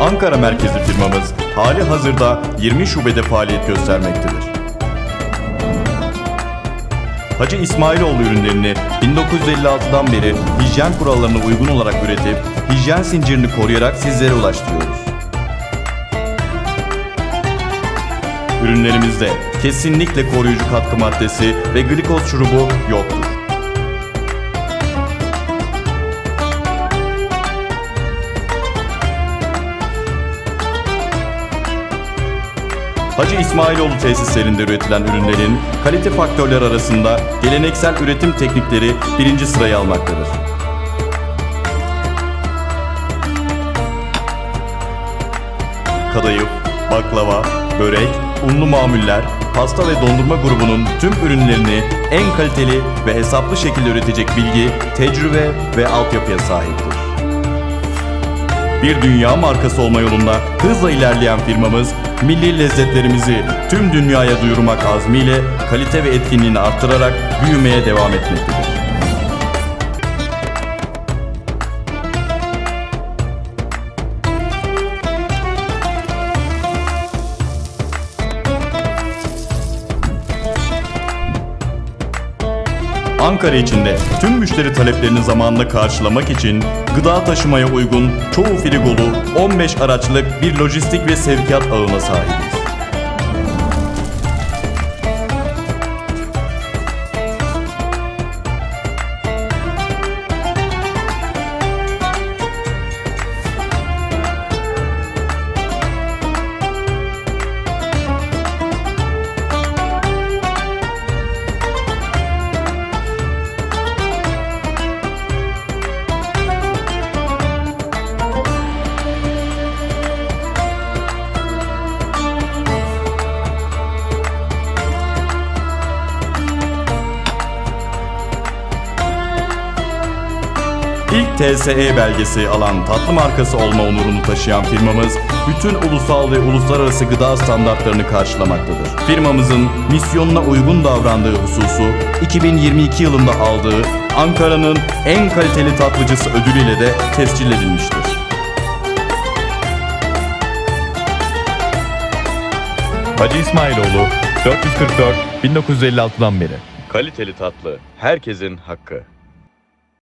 Ankara merkezli firmamız hali hazırda 20 şubede faaliyet göstermektedir. Hacı İsmailoğlu ürünlerini 1956'dan beri hijyen kurallarına uygun olarak üretip hijyen zincirini koruyarak sizlere ulaştırıyoruz. Ürünlerimizde kesinlikle koruyucu katkı maddesi ve glikoz şurubu yoktur. Hacı İsmailoğlu tesislerinde üretilen ürünlerin kalite faktörleri arasında geleneksel üretim teknikleri birinci sırayı almaktadır. Kadayıf, baklava, börek, unlu mamuller, pasta ve dondurma grubunun tüm ürünlerini en kaliteli ve hesaplı şekilde üretecek bilgi, tecrübe ve altyapıya sahiptir. Bir dünya markası olma yolunda hızla ilerleyen firmamız, milli lezzetlerimizi tüm dünyaya duyurmak azmiyle kalite ve etkinliğini arttırarak büyümeye devam etmektedir. Ankara içinde tüm müşteri taleplerini zamanında karşılamak için gıda taşımaya uygun çoğu frigolu 15 araçlık bir lojistik ve sevkiyat ağına sahibiz. TSE belgesi alan tatlı markası olma onurunu taşıyan firmamız, bütün ulusal ve uluslararası gıda standartlarını karşılamaktadır. Firmamızın misyonuna uygun davrandığı hususu 2022 yılında aldığı Ankara'nın en kaliteli tatlıcısı ödülüyle de tescil edilmiştir. Hacı İsmailoğlu 444 1956'dan beri. Kaliteli tatlı herkesin hakkı.